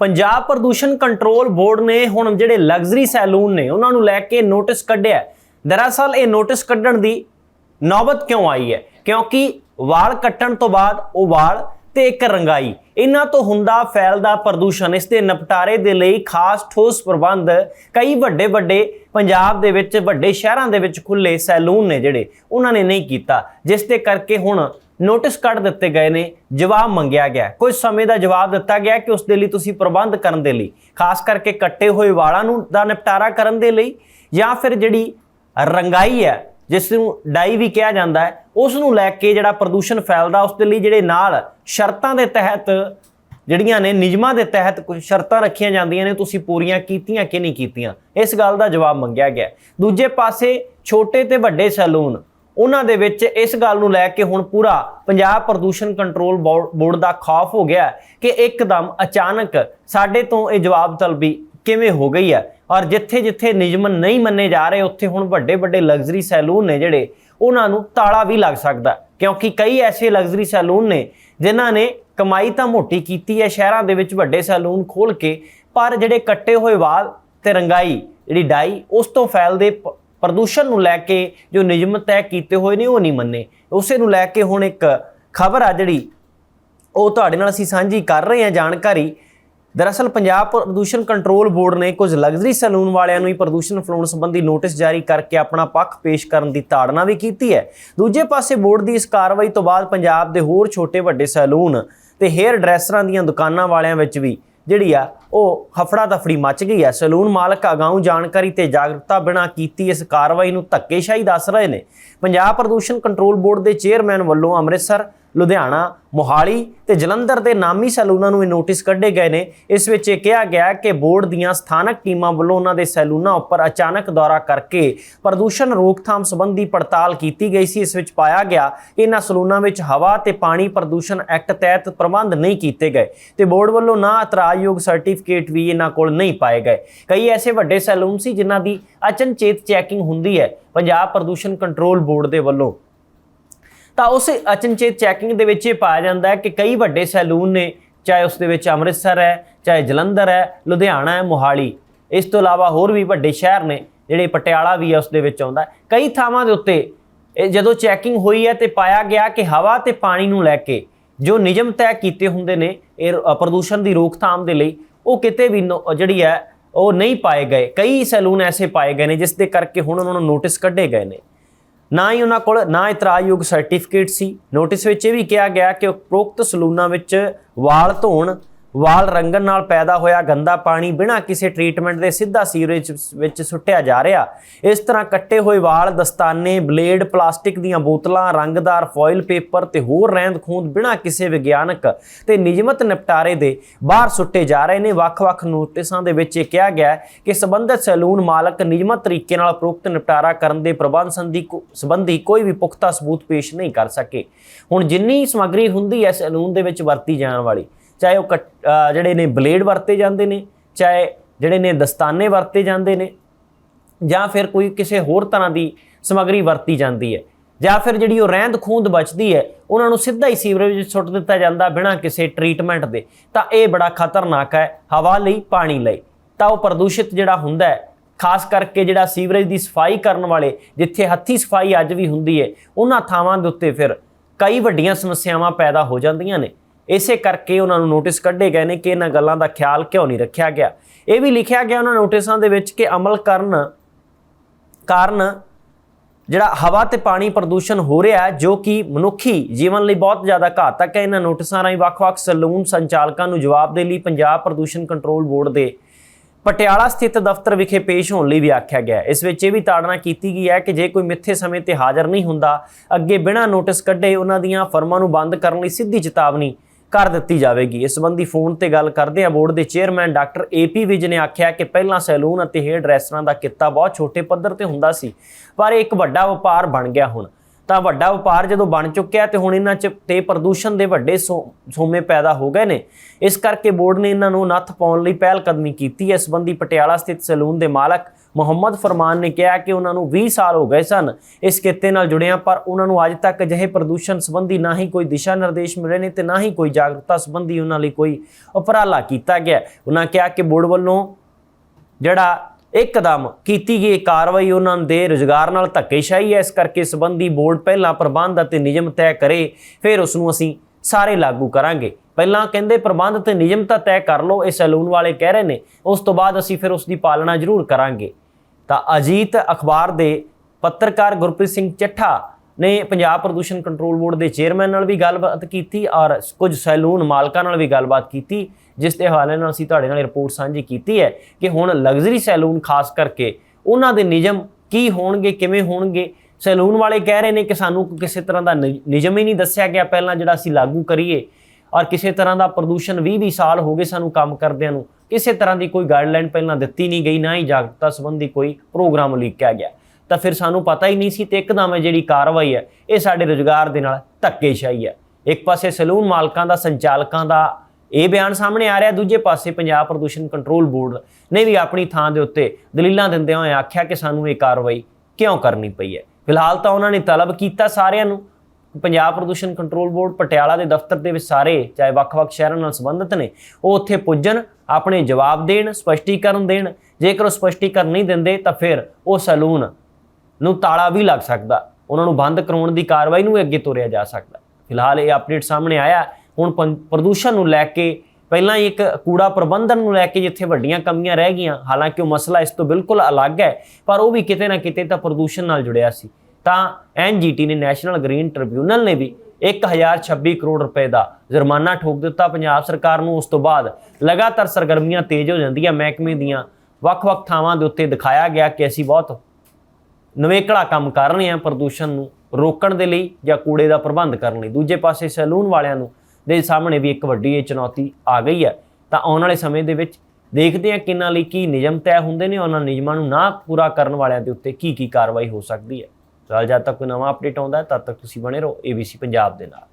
ਪੰਜਾਬ ਪ੍ਰਦੂਸ਼ਣ control board ਨੇ ਹੁਣ ਜਿਹੜੇ ਲਗਜ਼ਰੀ ਸੈਲੂਨ ਨੇ, ਉਹਨਾਂ ਨੂੰ ਲੈ ਕੇ ਨੋਟਿਸ ਕੱਢਿਆ ਦਰਅਸਲ ਇਹ ਨੋਟਿਸ ਕੱਢਣ ਦੀ ਨੌਬਤ ਕਿਉਂ ਆਈ ਹੈ? ਕਿਉਂਕਿ ਵਾਲ ਕੱਟਣ ਤੋਂ ਬਾਅਦ ਉਹ ਵਾਲ ਤੇ ਇੱਕ ਰੰਗਾਈ, ਇਹਨਾਂ ਤੋਂ ਹੁੰਦਾ ਫੈਲਦਾ ਪ੍ਰਦੂਸ਼ਣ, ਇਸ ਦੇ ਨਿਪਟਾਰੇ ਦੇ ਲਈ ਖਾਸ ਠੋਸ ਪ੍ਰਬੰਧ ਕਈ ਵੱਡੇ ਵੱਡੇ ਪੰਜਾਬ ਦੇ ਵਿੱਚ, ਵੱਡੇ ਸ਼ਹਿਰਾਂ ਦੇ ਵਿੱਚ ਖੁੱਲੇ ਸੈਲੂਨ ਨੇ ਜਿਹੜੇ, ਉਹਨਾਂ ਨੇ ਨਹੀਂ ਕੀਤਾ। ਜਿਸ ਦੇ ਕਰਕੇ ਹੁਣ ਨੋਟਿਸ ਕੱਢ ਦਿੱਤੇ ਗਏ ਨੇ, ਜਵਾਬ ਮੰਗਿਆ ਗਿਆ। ਕੁਝ ਸਮੇਂ ਦਾ ਜਵਾਬ ਦਿੱਤਾ ਗਿਆ ਕਿ ਉਸ ਦੇ ਲਈ ਤੁਸੀਂ ਪ੍ਰਬੰਧ ਕਰਨ ਦੇ ਲਈ, ਖਾਸ ਕਰਕੇ ਕੱਟੇ ਹੋਏ ਵਾਲਾਂ ਨੂੰ ਦਾ ਨਿਪਟਾਰਾ ਕਰਨ ਦੇ ਲਈ ਜਾਂ ਫਿਰ ਜਿਹੜੀ ਰੰਗਾਈ ਹੈ, ਜਿਸ ਨੂੰ ਡਾਈ ਵੀ ਕਿਹਾ ਜਾਂਦਾ ਹੈ ਉਸ ਨੂੰ ਲੈ ਕੇ ਜਿਹੜਾ ਪ੍ਰਦੂਸ਼ਣ ਫੈਲਦਾ ਉਸ ਦੇ ਲਈ ਜਿਹੜੇ ਨਾਲ ਸ਼ਰਤਾਂ ਦੇ ਤਹਿਤ ਜਿਹੜੀਆਂ ਨੇ, ਨਿਯਮਾਂ ਦੇ ਤਹਿਤ ਕੁਝ ਸ਼ਰਤਾਂ ਰੱਖੀਆਂ ਜਾਂਦੀਆਂ ਨੇ, ਤੁਸੀਂ ਪੂਰੀਆਂ ਕੀਤੀਆਂ ਕਿ ਨਹੀਂ ਕੀਤੀਆਂ? ਇਸ ਗੱਲ ਦਾ ਜਵਾਬ ਮੰਗਿਆ ਗਿਆ। ਦੂਜੇ ਪਾਸੇ ਛੋਟੇ ਤੇ ਵੱਡੇ ਸੈਲੂਨ ਉਹਨਾਂ ਦੇ ਵਿੱਚ ਇਸ ਗੱਲ ਨੂੰ ਲੈ ਕੇ ਹੁਣ ਪੂਰਾ ਪੰਜਾਬ ਪ੍ਰਦੂਸ਼ਣ ਕੰਟਰੋਲ ਬੋਰ- ਬੋਰਡ ਦਾ ਖੌਫ ਹੋ ਗਿਆ ਕਿ ਇੱਕਦਮ ਅਚਾਨਕ ਸਾਡੇ ਤੋਂ ਇਹ ਜਵਾਬ ਤਲਬੀ ਕਿਵੇਂ ਹੋ ਗਈ ਹੈ? ਔਰ ਜਿੱਥੇ ਜਿੱਥੇ ਨਿਯਮ ਨਹੀਂ ਮੰਨੇ ਜਾ ਰਹੇ, ਉੱਥੇ ਹੁਣ ਵੱਡੇ ਵੱਡੇ ਲਗਜ਼ਰੀ ਸੈਲੂਨ ਨੇ ਜਿਹੜੇ, ਉਹਨਾਂ ਨੂੰ ਤਾਲਾ ਵੀ ਲੱਗ ਸਕਦਾ ਕਿਉਂਕਿ ਕਈ ਐਸੇ ਲਗਜ਼ਰੀ ਸੈਲੂਨ ਨੇ ਜਿਨ੍ਹਾਂ ਨੇ ਕਮਾਈ ਤਾਂ ਮੋਟੀ ਕੀਤੀ ਹੈ ਸ਼ਹਿਰਾਂ ਦੇ ਵਿੱਚ ਵੱਡੇ ਸੈਲੂਨ ਖੋਲ ਕੇ, ਪਰ ਜਿਹੜੇ ਕੱਟੇ ਹੋਏ ਵਾਲ ਤੇ ਰੰਗਾਈ ਜਿਹੜੀ ਡਾਈ, ਉਸ ਤੋਂ ਫੈਲਦੇ ਪ- ਪ੍ਰਦੂਸ਼ਣ ਨੂੰ ਲੈ ਕੇ ਜੋ ਨਿਯਮ ਤੈਅ ਕੀਤੇ ਹੋਏ ਨੇ, ਉਹ ਨਹੀਂ ਮੰਨੇ। ਉਸੇ ਨੂੰ ਲੈ ਕੇ ਹੁਣ ਇੱਕ ਖਬਰ ਆ ਜਿਹੜੀ, ਉਹ ਤੁਹਾਡੇ ਨਾਲ ਅਸੀਂ ਸਾਂਝੀ ਕਰ ਰਹੇ ਹਾਂ ਜਾਣਕਾਰੀ। ਦਰਅਸਲ ਪੰਜਾਬ ਪ੍ਰਦੂਸ਼ਣ ਕੰਟਰੋਲ ਬੋਰਡ ਨੇ ਕੁਝ ਲਗਜ਼ਰੀ ਸੈਲੂਨ ਵਾਲਿਆਂ ਨੂੰ ਹੀ ਪ੍ਰਦੂਸ਼ਣ ਫੈਲਾਉਣ ਸੰਬੰਧੀ ਨੋਟਿਸ ਜਾਰੀ ਕਰਕੇ ਆਪਣਾ ਪੱਖ ਪੇਸ਼ ਕਰਨ ਦੀ ਤਾੜਨਾ ਵੀ ਕੀਤੀ ਹੈ। ਦੂਜੇ ਪਾਸੇ ਬੋਰਡ ਦੀ ਇਸ ਕਾਰਵਾਈ ਤੋਂ ਬਾਅਦ ਪੰਜਾਬ ਦੇ ਹੋਰ ਛੋਟੇ ਵੱਡੇ ਸੈਲੂਨ ਤੇ ਹੇਅਰ ਡਰੈਸਰਾਂ ਦੀਆਂ ਦੁਕਾਨਾਂ ਵਾਲਿਆਂ ਵਿੱਚ ਵੀ ਜਿਹੜੀ ਆ, ਉਹ ਹਫੜਾ ਦਫੜੀ ਮਚ ਗਈ ਹੈ ਸੈਲੂਨ ਮਾਲਕ ਅਗਾਊਂ ਜਾਣਕਾਰੀ ਤੇ ਜਾਗਰੂਕਤਾ ਬਿਨਾਂ ਕੀਤੀ ਇਸ ਕਾਰਵਾਈ ਨੂੰ ਧੱਕੇਸ਼ਾਹੀ ਦੱਸ ਰਹੇ ਨੇ। ਪੰਜਾਬ ਪ੍ਰਦੂਸ਼ਣ ਕੰਟਰੋਲ ਬੋਰਡ ਦੇ ਚੇਅਰਮੈਨ ਵੱਲੋਂ ਅੰਮ੍ਰਿਤਸਰ ਲੁਧਿਆਣਾ, ਮੋਹਾਲੀ ਤੇ ਜਲੰਧਰ ਦੇ ਨਾਮੀ ਸੈਲੂਨਾਂ ਨੂੰ ਇਹ ਨੋਟਿਸ ਕੱਢੇ ਗਏ ਨੇ। ਇਸ ਵਿੱਚ ਇਹ ਕਿਹਾ ਗਿਆ ਕਿ ਬੋਰਡ ਦੀਆਂ ਸਥਾਨਕ ਟੀਮਾਂ ਵੱਲੋਂ ਉਹਨਾਂ ਦੇ ਸੈਲੂਨਾਂ ਉੱਪਰ ਅਚਾਨਕ ਦੌਰਾ ਕਰਕੇ ਪ੍ਰਦੂਸ਼ਣ ਰੋਕਥਾਮ ਸੰਬੰਧੀ ਪੜਤਾਲ ਕੀਤੀ ਗਈ ਸੀ। ਇਸ ਵਿੱਚ ਪਾਇਆ ਗਿਆ ਕਿ ਇਹਨਾਂ ਸੈਲੂਨਾਂ ਵਿੱਚ ਹਵਾ ਤੇ ਪਾਣੀ ਪ੍ਰਦੂਸ਼ਣ ਐਕਟ ਤਹਿਤ ਪ੍ਰਬੰਧ ਨਹੀਂ ਕੀਤੇ ਗਏ ਤੇ ਬੋਰਡ ਵੱਲੋਂ ਨਾ ਇਤਰਾਜ਼ਯੋਗ ਸਰਟੀਫਿਕੇਟ ਵੀ ਇਹਨਾਂ ਕੋਲ ਨਹੀਂ ਪਾਏ ਗਏ। ਕਈ ਐਸੇ ਵੱਡੇ ਸੈਲੂਨ ਸੀ ਜਿਨ੍ਹਾਂ ਦੀ ਅਚਨਚੇਤ ਚੈਕਿੰਗ ਹੁੰਦੀ ਹੈ। ਪੰਜਾਬ ਪ੍ਰਦੂਸ਼ਣ ਕੰਟਰੋਲ ਬੋਰਡ ਦੇ ਵੱਲੋਂ ਤਾਂ ਉਸ ਅਚਨਚੇਤ ਚੈਕਿੰਗ ਦੇ ਵਿੱਚ ਇਹ ਪਾਇਆ ਜਾਂਦਾ ਹੈ ਕਿ ਕਈ ਵੱਡੇ ਸੈਲੂਨ ਨੇ, ਚਾਹੇ ਉਸ ਦੇ ਵਿੱਚ ਅੰਮ੍ਰਿਤਸਰ ਹੈ, ਚਾਹੇ ਜਲੰਧਰ ਹੈ, ਲੁਧਿਆਣਾ ਹੈ, ਮੋਹਾਲੀ। ਇਸ ਤੋਂ ਇਲਾਵਾ ਹੋਰ ਵੀ ਵੱਡੇ ਸ਼ਹਿਰ ਨੇ ਜਿਹੜੇ ਪਟਿਆਲਾ ਵੀ ਹੈ ਉਸ ਦੇ ਵਿੱਚ ਆਉਂਦਾ ਕਈ ਥਾਵਾਂ ਦੇ ਉੱਤੇ ਇਹ ਜਦੋਂ ਚੈਕਿੰਗ ਹੋਈ ਹੈ ਤੇ ਪਾਇਆ ਗਿਆ ਕਿ ਹਵਾ ਤੇ ਪਾਣੀ ਨੂੰ ਲੈ ਕੇ ਜੋ ਨਿਯਮ ਤੈਅ ਕੀਤੇ ਹੁੰਦੇ ਨੇ, ਇਹ ਪ੍ਰਦੂਸ਼ਣ ਦੀ ਰੋਕਥਾਮ ਦੇ ਲਈ, ਉਹ ਕਿਤੇ ਵੀ ਨੋ- ਜਿਹੜੀ ਹੈ, ਉਹ ਨਹੀਂ ਪਾਏ ਗਏ। ਕਈ ਸੈਲੂਨ ਐਸੇ ਪਾਏ ਗਏ ਨੇ ਜਿਸ ਦੇ ਕਰਕੇ ਹੁਣ ਉਹਨਾਂ ਨੂੰ ਨੋਟਿਸ ਕੱਢੇ ਗਏ ਨੇ। ਨਾ ਹੀ ਉਹਨਾਂ ਕੋਲ, ਨਾ ਇਤਰਾਜ਼ਯੋਗ ਸਰਟੀਫਿਕੇਟ ਸੀ। ਨੋਟਿਸ ਵਿੱਚ ਇਹ ਵੀ ਕਿਹਾ ਗਿਆ ਕਿ ਉਪਰੋਕਤ ਸਲੂਨਾਂ ਵਿੱਚ ਵਾਲ ਧੋਣ ਵਾਲ ਰੰਗਣ ਨਾਲ ਪੈਦਾ ਹੋਇਆ ਗੰਦਾ ਪਾਣੀ ਬਿਨਾਂ ਕਿਸੇ ਟ੍ਰੀਟਮੈਂਟ ਦੇ ਸਿੱਧਾ ਸੀਵਰੇਜ ਵਿੱਚ ਸੁੱਟਿਆ ਜਾ ਰਿਹਾ। ਇਸ ਤਰ੍ਹਾਂ ਕੱਟੇ ਹੋਏ ਵਾਲ, ਦਸਤਾਨੇ, ਬਲੇਡ, ਪਲਾਸਟਿਕ ਦੀਆਂ ਬੋਤਲਾਂ, ਰੰਗਦਾਰ ਫੋਇਲ ਪੇਪਰ ਤੇ ਹੋਰ ਰਹਿੰਦ ਖੂੰਦ ਬਿਨਾਂ ਕਿਸੇ ਵਿਗਿਆਨਕ ਤੇ ਨਿਯਮਤ ਨਿਪਟਾਰੇ ਦੇ ਬਾਹਰ ਸੁੱਟੇ ਜਾ ਰਹੇ ਨੇ। ਵੱਖ-ਵੱਖ ਨੋਟਿਸਾਂ ਦੇ ਵਿੱਚ ਇਹ ਕਿਹਾ ਗਿਆ ਕਿ ਸੰਬੰਧਿਤ ਸੈਲੂਨ ਮਾਲਕ ਨਿਯਮਤ ਤਰੀਕੇ ਨਾਲ ਉਪਰੋਕਤ ਨਿਪਟਾਰਾ ਕਰਨ ਦੇ ਪ੍ਰਬੰਧ ਸੰਧੀ ਸੰਬੰਧੀ ਕੋਈ ਵੀ ਪੁਖਤਾ ਸਬੂਤ ਪੇਸ਼ ਨਹੀਂ ਕਰ ਸਕੇ। ਹੁਣ ਜਿੰਨੀ ਸਮੱਗਰੀ ਹੁੰਦੀ ਹੈ ਸੈਲੂਨ ਦੇ ਵਿੱਚ ਵਰਤੀ ਜਾਣ ਵਾਲੀ ਚਾਹੇ ਉਹ ਕੱਟ- ਜਿਹੜੇ ਨੇ ਬਲੇਡ ਵਰਤੇ ਜਾਂਦੇ ਨੇ, ਚਾਹੇ ਜਿਹੜੇ ਨੇ ਦਸਤਾਨੇ ਵਰਤੇ ਜਾਂਦੇ ਨੇ, ਜਾਂ ਫਿਰ ਕੋਈ ਕਿਸੇ ਹੋਰ ਤਰ੍ਹਾਂ ਦੀ ਸਮੱਗਰੀ ਵਰਤੀ ਜਾਂਦੀ ਹੈ। ਜਾਂ ਫਿਰ ਜਿਹੜੀ ਉਹ ਰਹਿੰਦ ਖੂੰਦ ਬਚਦੀ ਹੈ, ਉਹਨਾਂ ਨੂੰ ਸਿੱਧਾ ਹੀ ਸੀਵਰੇਜ ਵਿੱਚ ਸੁੱਟ ਦਿੱਤਾ ਜਾਂਦਾ ਬਿਨਾਂ ਕਿਸੇ ਟ੍ਰੀਟਮੈਂਟ ਦੇ। ਤਾਂ ਇਹ ਬੜਾ ਖਤਰਨਾਕ ਹੈ, ਹਵਾ ਲਈ, ਪਾਣੀ ਲਈ। ਤਾਂ ਉਹ ਪ੍ਰਦੂਸ਼ਿਤ ਜਿਹੜਾ ਹੁੰਦਾ ਹੈ, ਖਾਸ ਕਰਕੇ ਜਿਹੜਾ ਸੀਵਰੇਜ ਦੀ ਸਫ਼ਾਈ ਕਰਨ ਵਾਲੇ, ਜਿੱਥੇ ਹੱਥੀ ਸਫ਼ਾਈ ਅੱਜ ਵੀ ਹੁੰਦੀ ਹੈ, ਉਹਨਾਂ ਥਾਵਾਂ ਦੇ ਉੱਤੇ ਫਿਰ ਕਈ ਵੱਡੀਆਂ ਸਮੱਸਿਆਵਾਂ ਪੈਦਾ ਹੋ ਜਾਂਦੀਆਂ ਨੇ। ਇਸੇ ਕਰਕੇ ਉਹਨਾਂ ਨੂੰ ਨੋਟਿਸ ਕੱਢੇ ਗਏ ਨੇ ਕਿ ਇਹਨਾਂ ਗੱਲਾਂ ਦਾ ਖਿਆਲ ਕਿਉਂ ਨਹੀਂ ਰੱਖਿਆ ਗਿਆ। ਇਹ ਵੀ ਲਿਖਿਆ ਗਿਆ ਉਹਨਾਂ ਨੋਟਿਸਾਂ ਦੇ ਵਿੱਚ ਕਿ ਅਮਲ ਕਰਨ ਕਾਰਨ ਜਿਹੜਾ ਹਵਾ ਤੇ ਪਾਣੀ ਪ੍ਰਦੂਸ਼ਣ ਹੋ ਰਿਹਾ ਹੈ, ਜੋ ਕਿ ਮਨੁੱਖੀ ਜੀਵਨ ਲਈ ਬਹੁਤ ਜ਼ਿਆਦਾ ਘਾਤਕ ਹੈ। ਇਹਨਾਂ ਨੋਟਿਸਾਂ ਰਾਹੀਂ ਵੱਖ-ਵੱਖ ਸੈਲੂਨ ਸੰਚਾਲਕਾਂ ਨੂੰ ਜਵਾਬ ਦੇ ਲਈ ਪੰਜਾਬ ਪ੍ਰਦੂਸ਼ਣ ਕੰਟਰੋਲ ਬੋਰਡ ਦੇ ਪਟਿਆਲਾ ਸਥਿਤ ਦਫ਼ਤਰ ਵਿਖੇ ਪੇਸ਼ ਹੋਣ ਲਈ ਵੀ ਆਖਿਆ ਗਿਆ ਇਸ ਵਿੱਚ ਇਹ ਵੀ ਤਾੜਨਾ ਕੀਤੀ ਗਈ ਹੈ ਕਿ ਜੇ ਕੋਈ ਮਿੱਥੇ ਸਮੇਂ ਤੇ ਹਾਜ਼ਰ ਨਹੀਂ ਹੁੰਦਾ, ਅੱਗੇ ਬਿਨਾਂ ਨੋਟਿਸ ਕੱਢੇ ਉਹਨਾਂ ਦੀਆਂ ਫਰਮਾਂ ਨੂੰ ਬੰਦ ਕਰਨ ਲਈ ਸਿੱਧੀ ਚੇਤਾਵਨੀ ਕਰ ਦਿੱਤੀ ਜਾਵੇਗੀ। ਇਸ ਸੰਬੰਧੀ ਫੋਨ ਤੇ ਗੱਲ ਕਰਦੇ ਆ ਬੋਰਡ ਦੇ ਚੇਅਰਮੈਨ ਡਾਕਟਰ ਏਪੀ ਵਿਜ ਨੇ ਆਖਿਆ ਕਿ ਪਹਿਲਾਂ ਸੈਲੂਨ ਅਤੇ ਹੇਅਰ ਡਰੈਸਰਾਂ ਦਾ ਕਿੱਤਾ ਬਹੁਤ ਛੋਟੇ ਪੱਧਰ ਤੇ ਹੁੰਦਾ ਸੀ, ਪਰ ਇਹ ਇੱਕ ਵੱਡਾ ਵਪਾਰ ਬਣ ਗਿਆ ਹੁਣ। ਤਾਂ ਵੱਡਾ ਵਪਾਰ ਜਦੋਂ ਬਣ ਚੁੱਕਿਆ ਤੇ ਹੁਣ ਇਹਨਾਂ 'ਚ ਤੇ ਪ੍ਰਦੂਸ਼ਣ ਦੇ ਵੱਡੇ ਸੋ- ਸੋਮੇ ਪੈਦਾ ਹੋ ਗਏ ਨੇ। ਇਸ ਕਰਕੇ ਬੋਰਡ ਨੇ ਇਹਨਾਂ ਨੂੰ ਨੱਥ ਪਾਉਣ ਲਈ ਪਹਿਲ ਕਦਮੀ ਕੀਤੀ। ਹੈ ਇਸ ਸੰਬੰਧੀ ਪਟਿਆਲਾ ਸਥਿਤ ਸੈਲੂਨ ਦੇ ਮਾਲਕ ਮੁਹੰਮਦ ਫਰਮਾਨ ਨੇ ਕਿਹਾ ਕਿ ਉਹਨਾਂ ਨੂੰ 20 ਸਾਲ ਹੋ ਗਏ ਸਨ। ਇਸ ਕਿੱਤੇ ਨਾਲ ਜੁੜਿਆਂ ਪਰ ਉਹਨਾਂ ਨੂੰ ਅੱਜ ਤੱਕ ਅਜਿਹੇ ਪ੍ਰਦੂਸ਼ਣ ਸੰਬੰਧੀ ਨਾ ਹੀ ਕੋਈ ਦਿਸ਼ਾ ਨਿਰਦੇਸ਼ ਮਿਲੇ ਨੇ ਤੇ ਨਾ ਹੀ ਕੋਈ ਜਾਗਰੂਕਤਾ ਸੰਬੰਧੀ ਉਹਨਾਂ ਲਈ ਕੋਈ ਉਪਰਾਲਾ ਕੀਤਾ ਗਿਆ। ਉਹਨਾਂ ਕਿਹਾ ਕਿ ਬੋਰਡ ਵੱਲੋਂ ਜਿਹੜਾ ਇੱਕਦਮ ਕੀਤੀ ਗਈ ਕਾਰਵਾਈ ਉਹਨਾਂ ਦੇ ਰੁਜ਼ਗਾਰ ਨਾਲ ਧੱਕੇਸ਼ਾਹੀ ਹੈ। ਇਸ ਕਰਕੇ ਸੰਬੰਧੀ ਬੋਰਡ ਪਹਿਲਾਂ ਪ੍ਰਬੰਧ ਅਤੇ ਨਿਯਮ ਤੈਅ ਕਰੇ, ਫਿਰ ਉਸ ਨੂੰ ਅਸੀਂ ਸਾਰੇ ਲਾਗੂ ਕਰਾਂਗੇ। ਪਹਿਲਾਂ ਕਹਿੰਦੇ ਪ੍ਰਬੰਧ ਤੇ ਨਿਯਮ ਤਾਂ ਤੈਅ ਕਰ ਲਓ, ਇਹ ਸੈਲੂਨ ਵਾਲੇ ਕਹਿ ਰਹੇ ਨੇ। ਉਸ ਤੋਂ ਬਾਅਦ ਅਸੀਂ ਫਿਰ ਉਸ ਦੀ ਪਾਲਣਾ ਜ਼ਰੂਰ ਕਰਾਂਗੇ। ਤਾਂ ਅਜੀਤ ਅਖਬਾਰ ਦੇ ਪੱਤਰਕਾਰ ਗੁਰਪ੍ਰੀਤ ਸਿੰਘ ਚੱਠਾ ਨੇ ਪੰਜਾਬ ਪ੍ਰਦੂਸ਼ਣ ਕੰਟਰੋਲ ਬੋਰਡ ਦੇ ਚੇਅਰਮੈਨ ਨਾਲ ਵੀ ਗੱਲਬਾਤ ਕੀਤੀ ਔਰ ਕੁਝ ਸੈਲੂਨ ਮਾਲਕਾਂ ਨਾਲ ਵੀ ਗੱਲਬਾਤ ਕੀਤੀ, ਜਿਸ ਦੇ ਹਵਾਲੇ ਨਾਲ ਅਸੀਂ ਤੁਹਾਡੇ ਨਾਲ ਰਿਪੋਰਟ ਸਾਂਝੀ ਕੀਤੀ ਹੈ ਕਿ ਹੁਣ ਲਗਜ਼ਰੀ ਸੈਲੂਨ ਖਾਸ ਕਰਕੇ ਉਹਨਾਂ ਦੇ ਨਿਯਮ ਕੀ ਹੋਣਗੇ, ਕਿਵੇਂ ਹੋਣਗੇ? ਸੈਲੂਨ ਵਾਲੇ ਕਹਿ ਰਹੇ ਨੇ ਕਿ ਸਾਨੂੰ ਕਿਸੇ ਤਰ੍ਹਾਂ ਦਾ ਨਿ- ਨਿਯਮ ਹੀ ਨਹੀਂ ਦੱਸਿਆ ਗਿਆ। ਪਹਿਲਾਂ ਜਿਹੜਾ ਅਸੀਂ ਲਾਗੂ ਕਰੀਏ ਔਰ ਕਿਸੇ ਤਰ੍ਹਾਂ ਦਾ ਪ੍ਰਦੂਸ਼ਣ 20-20 ਸਾਲ ਹੋ ਗਏ ਸਾਨੂੰ ਕੰਮ ਕਰਦਿਆਂ ਨੂੰ, ਕਿਸੇ ਤਰ੍ਹਾਂ ਦੀ ਕੋਈ ਗਾਈਡਲਾਈਨ ਪਹਿਲਾਂ ਦਿੱਤੀ ਨਹੀਂ ਗਈ, ਨਾ ਹੀ ਜਾਗਰੂਕਤਾ ਸੰਬੰਧੀ ਕੋਈ ਪ੍ਰੋਗਰਾਮ ਲਿਖਿਆ ਗਿਆ। ਤਾਂ ਫਿਰ ਸਾਨੂੰ ਪਤਾ ਹੀ ਨਹੀਂ ਸੀ ਤੇ ਇੱਕਦਮ ਇਹ ਜਿਹੜੀ ਕਾਰਵਾਈ ਹੈ, ਇਹ ਸਾਡੇ ਰੁਜ਼ਗਾਰ ਦੇ ਨਾਲ ਧੱਕੇਸ਼ਾਹੀ ਹੈ। ਇੱਕ ਪਾਸੇ ਸੈਲੂਨ ਮਾਲਕਾਂ ਦਾ, ਸੰਚਾਲਕਾਂ ਦਾ ਇਹ ਬਿਆਨ ਸਾਹਮਣੇ ਆ ਰਿਹਾ, ਦੂਜੇ ਪਾਸੇ ਪੰਜਾਬ ਪ੍ਰਦੂਸ਼ਣ ਕੰਟਰੋਲ ਬੋਰਡ ਨੇ ਵੀ ਆਪਣੀ ਥਾਂ ਦੇ ਉੱਤੇ ਦਲੀਲਾਂ ਦਿੰਦੇ ਹੋਏ ਆਖਿਆ ਕਿ ਸਾਨੂੰ ਇਹ ਕਾਰਵਾਈ ਕਿਉਂ ਕਰਨੀ ਪਈ ਹੈ। ਫਿਲਹਾਲ ਤਾਂ ਉਹਨਾਂ ਨੇ ਤਲਬ ਕੀਤਾ ਸਾਰਿਆਂ ਨੂੰ ਪੰਜਾਬ ਪ੍ਰਦੂਸ਼ਣ ਕੰਟਰੋਲ ਬੋਰਡ ਪਟਿਆਲਾ ਦੇ ਦਫ਼ਤਰ ਦੇ ਵਿੱਚ ਸਾਰੇ, ਚਾਹੇ ਵੱਖ-ਵੱਖ ਸ਼ਹਿਰਾਂ ਨਾਲ ਸੰਬੰਧਿਤ ਨੇ, ਉਹ ਉੱਥੇ ਪੁੱਜਣ, ਆਪਣੇ ਜਵਾਬ ਦੇਣ, ਸਪਸ਼ਟੀਕਰਨ ਦੇਣ। ਜੇਕਰ ਉਹ ਸਪਸ਼ਟੀਕਰਨ ਨਹੀਂ ਦਿੰਦੇ, ਤਾਂ ਫਿਰ ਉਹ ਸੈਲੂਨ ਨੂੰ ਤਾਲਾ ਵੀ ਲੱਗ ਸਕਦਾ। ਉਹਨਾਂ ਨੂੰ ਬੰਦ ਕਰਾਉਣ ਦੀ ਕਾਰਵਾਈ ਨੂੰ ਵੀ ਅੱਗੇ ਤੋਰਿਆ ਜਾ ਸਕਦਾ। ਫਿਲਹਾਲ ਇਹ ਅਪਡੇਟ ਸਾਹਮਣੇ ਆਇਆ। ਹੁਣ ਪੰ- ਪ੍ਰਦੂਸ਼ਣ ਨੂੰ ਲੈ ਕੇ ਪਹਿਲਾਂ ਹੀ ਇੱਕ ਕੂੜਾ ਪ੍ਰਬੰਧਨ ਨੂੰ ਲੈ ਕੇ ਜਿੱਥੇ ਵੱਡੀਆਂ ਕਮੀਆਂ ਰਹਿ ਗਈਆਂ, ਹਾਲਾਂਕਿ ਉਹ ਮਸਲਾ ਇਸ ਤੋਂ ਬਿਲਕੁਲ ਅਲੱਗ ਹੈ, ਪਰ ਉਹ ਵੀ ਕਿਤੇ ਨਾ ਕਿਤੇ ਤਾਂ ਪ੍ਰਦੂਸ਼ਣ ਨਾਲ ਜੁੜਿਆ ਸੀ। ਤਾਂ ਐਨਜੀਟੀ ਨੇ ਨੈਸ਼ਨਲ ਗ੍ਰੀਨ ਟ੍ਰਿਬਿਊਨਲ ਨੇ ਵੀ 1026 ਕਰੋੜ ਰੁਪਏ ਦਾ ਜੁਰਮਾਨਾ ਠੋਕ ਦਿੱਤਾ। ਪੰਜਾਬ ਸਰਕਾਰ ਨੂੰ ਉਸ ਤੋਂ ਬਾਅਦ ਲਗਾਤਾਰ ਸਰਗਰਮੀਆਂ ਤੇਜ਼ ਹੋ ਜਾਂਦੀਆਂ ਮਹਿਕਮੇ ਦੀਆਂ। ਵੱਖ-ਵੱਖ ਥਾਵਾਂ ਦੇ ਉੱਤੇ ਦਿਖਾਇਆ ਗਿਆ ਕਿ ਅਸੀਂ ਬਹੁਤ ਨਵੇਕਲਾ ਕੰਮ ਕਰ ਰਹੇ ਹਾਂ ਪ੍ਰਦੂਸ਼ਣ ਨੂੰ ਰੋਕਣ ਦੇ ਲਈ ਜਾਂ ਕੂੜੇ ਦਾ ਪ੍ਰਬੰਧ ਕਰਨ ਲਈ। ਦੂਜੇ ਪਾਸੇ ਸੈਲੂਨ ਵਾਲਿਆਂ ਨੂੰ ਦੇ ਸਾਹਮਣੇ ਵੀ ਇੱਕ ਵੱਡੀ ਇਹ ਚੁਣੌਤੀ ਆ ਗਈ ਹੈ। ਤਾਂ ਆਉਣ ਵਾਲੇ ਸਮੇਂ ਦੇ ਵਿੱਚ ਦੇਖਦੇ ਹਾਂ ਕਿੰਨਾਂ ਲਈ ਕੀ ਨਿਯਮ ਤੈਅ ਹੁੰਦੇ ਨੇ। ਉਹਨਾਂ ਨਿਯਮਾਂ ਨੂੰ ਨਾ ਪੂਰਾ ਕਰਨ ਵਾਲਿਆਂ ਦੇ ਉੱਤੇ ਕੀ ਕੀ ਕਾਰਵਾਈ ਹੋ ਸਕਦੀ ਹੈ। ਫਿਲਹਾਲ ਜਦ ਤੱਕ ਕੋਈ ਨਵਾਂ ਅਪਡੇਟ ਆਉਂਦਾ ਤਦ ਤੱਕ ਤੁਸੀਂ ਬਣੇ ਰਹੋ ABC ਪੰਜਾਬ ਦੇ ਨਾਲ।